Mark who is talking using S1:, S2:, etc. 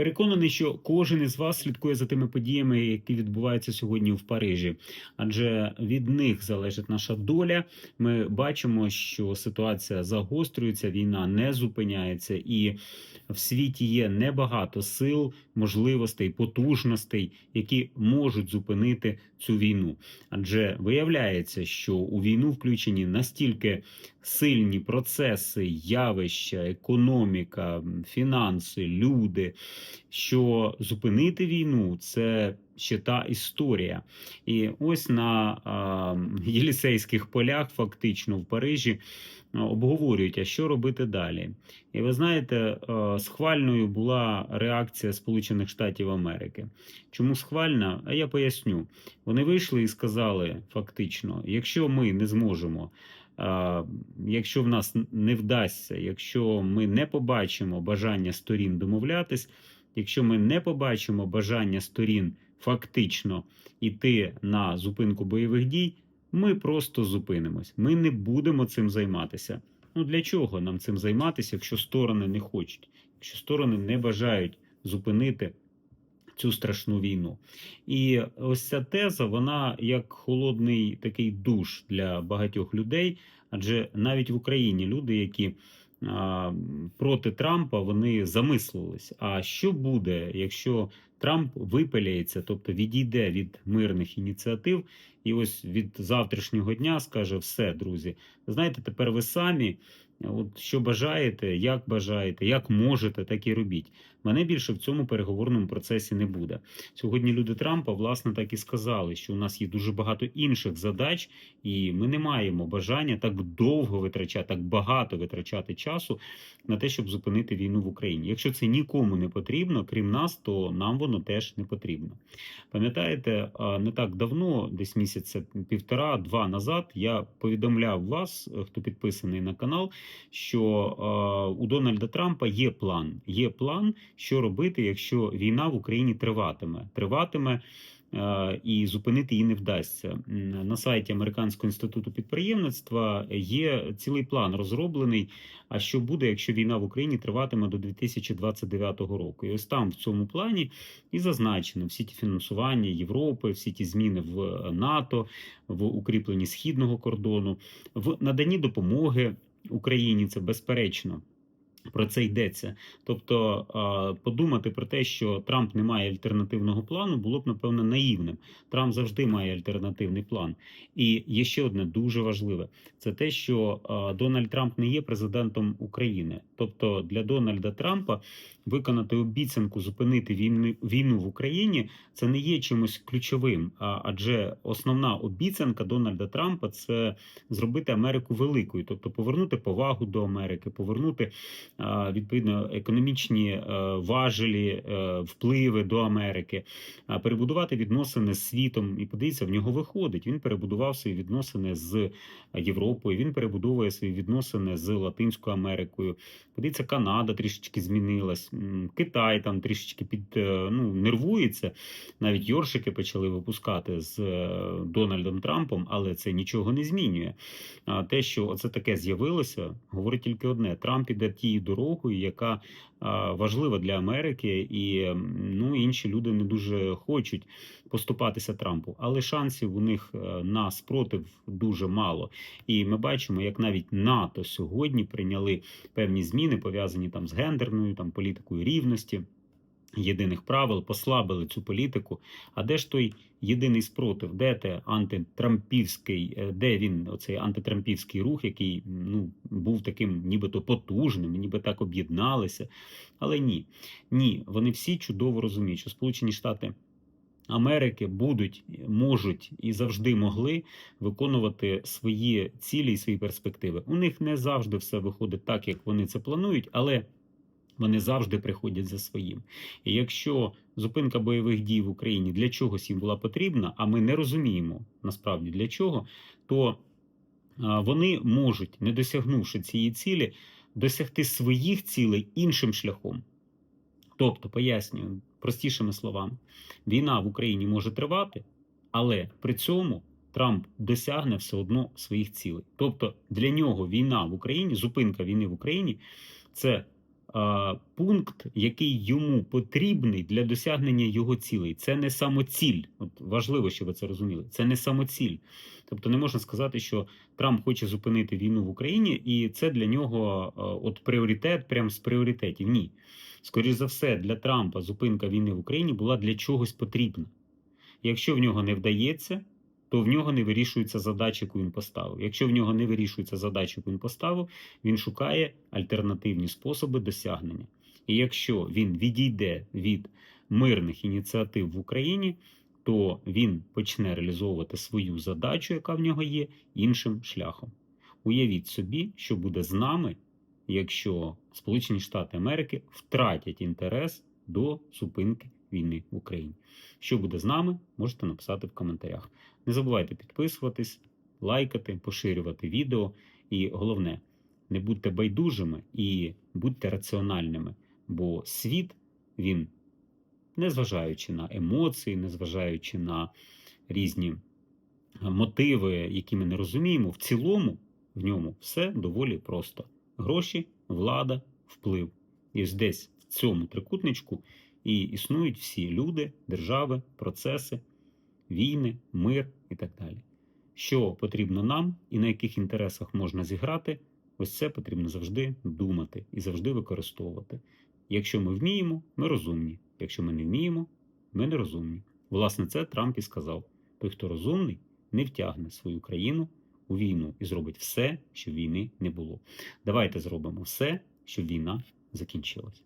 S1: Переконаний, що кожен із вас слідкує за тими подіями, які відбуваються сьогодні в Парижі, адже від них залежить наша доля. Ми бачимо, що ситуація загострюється, війна не зупиняється, і в світі є небагато сил, можливостей, потужностей, які можуть зупинити цю війну. Адже виявляється, що у війну включені настільки сильні процеси, явища, економіка, фінанси, люди, що зупинити війну це ще та історія. І ось на а, Єлісейських полях, фактично в Парижі, обговорюють, а що робити далі. І ви знаєте, а, схвальною була реакція Сполучених Штатів Америки. Чому схвальна? А я поясню. Вони вийшли і сказали фактично: якщо ми не зможемо. Якщо в нас не вдасться, якщо ми не побачимо бажання сторін домовлятись, якщо ми не побачимо бажання сторін фактично йти на зупинку бойових дій, ми просто зупинимось. Ми не будемо цим займатися. Ну для чого нам цим займатися, якщо сторони не хочуть, якщо сторони не бажають зупинити цю страшну війну? І ось ця теза, вона як холодний такий душ для багатьох людей, адже навіть в Україні люди, які проти Трампа, вони замислились. А що буде, якщо Трамп випиляється, тобто відійде від мирних ініціатив, і ось від завтрашнього дня скаже: все, друзі, знаєте, тепер ви самі. От що бажаєте, як бажаєте, як можете, так і робіть. Мене більше в цьому переговорному процесі не буде. Сьогодні люди Трампа власне так і сказали, що у нас є дуже багато інших задач, і ми не маємо бажання так довго витрачати, так багато витрачати часу на те, щоб зупинити війну в Україні. Якщо це нікому не потрібно, крім нас, то нам воно теж не потрібно. Пам'ятаєте, не так давно, десь місяця півтора-два назад, я повідомляв вас, хто підписаний на канал, що у Дональда Трампа є план. Є план, що робити, якщо війна в Україні триватиме. Триватиме. І зупинити її не вдасться на сайті Американського інституту підприємництва. Є цілий план розроблений. А що буде, якщо війна в Україні триватиме до 2029 року? І ось там в цьому плані і зазначено всі ті фінансування Європи, всі ті зміни в НАТО, в укріпленні східного кордону, в наданні допомоги Україні. Це безперечно. Про це йдеться. Тобто подумати про те, що Трамп не має альтернативного плану, було б напевно наївним. Трамп завжди має альтернативний план. І є ще одне дуже важливе: це те, що Дональд Трамп не є президентом України. Тобто для Дональда Трампа виконати обіцянку зупинити війну в Україні це не є чимось ключовим. Адже основна обіцянка Дональда Трампа це зробити Америку великою, тобто повернути повагу до Америки, повернути відповідно економічні е, важелі, е, впливи до Америки, перебудувати відносини з світом. І подивіться, в нього виходить. Він перебудував свої відносини з Європою. Він перебудовує свої відносини з Латинською Америкою. Подивіться, Канада трішечки змінилась, Китай там трішечки під е, ну нервується. Навіть Йоршики почали випускати з Дональдом Трампом, але це нічого не змінює. Те, що оце таке з'явилося, говорить тільки одне: Трамп іде тією дорогою, яка важлива для Америки, і ну інші люди не дуже хочуть поступатися Трампу, але шансів у них е, на спротив дуже мало. І ми бачимо, як навіть НАТО сьогодні прийняли певні зміни, пов'язані там з гендерною, там політикою рівності. Єдиних правил послабили цю політику. А де ж той єдиний спротив? Де те антитрампівський, е, де він оцей антитрампівський рух, який ну був таким, нібито потужним, ніби так об'єдналися? Але ні, ні, вони всі чудово розуміють, що Сполучені Штати. Америки будуть, можуть і завжди могли виконувати свої цілі і свої перспективи. У них не завжди все виходить так, як вони це планують, але вони завжди приходять за своїм. І якщо зупинка бойових дій в Україні для чогось їм була потрібна, а ми не розуміємо насправді для чого, то вони можуть, не досягнувши цієї цілі, досягти своїх цілей іншим шляхом. Тобто, пояснюю простішими словами, війна в Україні може тривати, але при цьому Трамп досягне все одно своїх цілей. Тобто для нього війна в Україні, зупинка війни в Україні це пункт, який йому потрібний для досягнення його цілей. Це не самоціль. От важливо, щоб ви це розуміли. Це не самоціль. Тобто не можна сказати, що Трамп хоче зупинити війну в Україні, і це для нього от пріоритет, прям з пріоритетів. Ні. Скоріше за все, для Трампа зупинка війни в Україні була для чогось потрібна. Якщо в нього не вдається, то в нього не вирішується задача, яку він поставив. Якщо в нього не вирішується задача, яку він поставив, він шукає альтернативні способи досягнення. І якщо він відійде від мирних ініціатив в Україні, то він почне реалізовувати свою задачу, яка в нього є, іншим шляхом. Уявіть собі, що буде з нами, якщо Сполучені Штати Америки втратять інтерес до зупинки війни в Україні. Що буде з нами, можете написати в коментарях. Не забувайте підписуватись, лайкати, поширювати відео. І головне, не будьте байдужими і будьте раціональними, бо світ, він, незважаючи на емоції, незважаючи на різні мотиви, які ми не розуміємо, в цілому в ньому все доволі просто: гроші, влада, вплив. І ось десь в цьому трикутничку і існують всі люди, держави, процеси, війни, мир і так далі. Що потрібно нам і на яких інтересах можна зіграти, ось це потрібно завжди думати і завжди використовувати. Якщо ми вміємо, ми розумні. Якщо ми не вміємо, ми не розумні. Власне, це Трамп і сказав: той, хто розумний, не втягне свою країну у війну і зробить все, щоб війни не було. Давайте зробимо все, щоб війна закінчилась.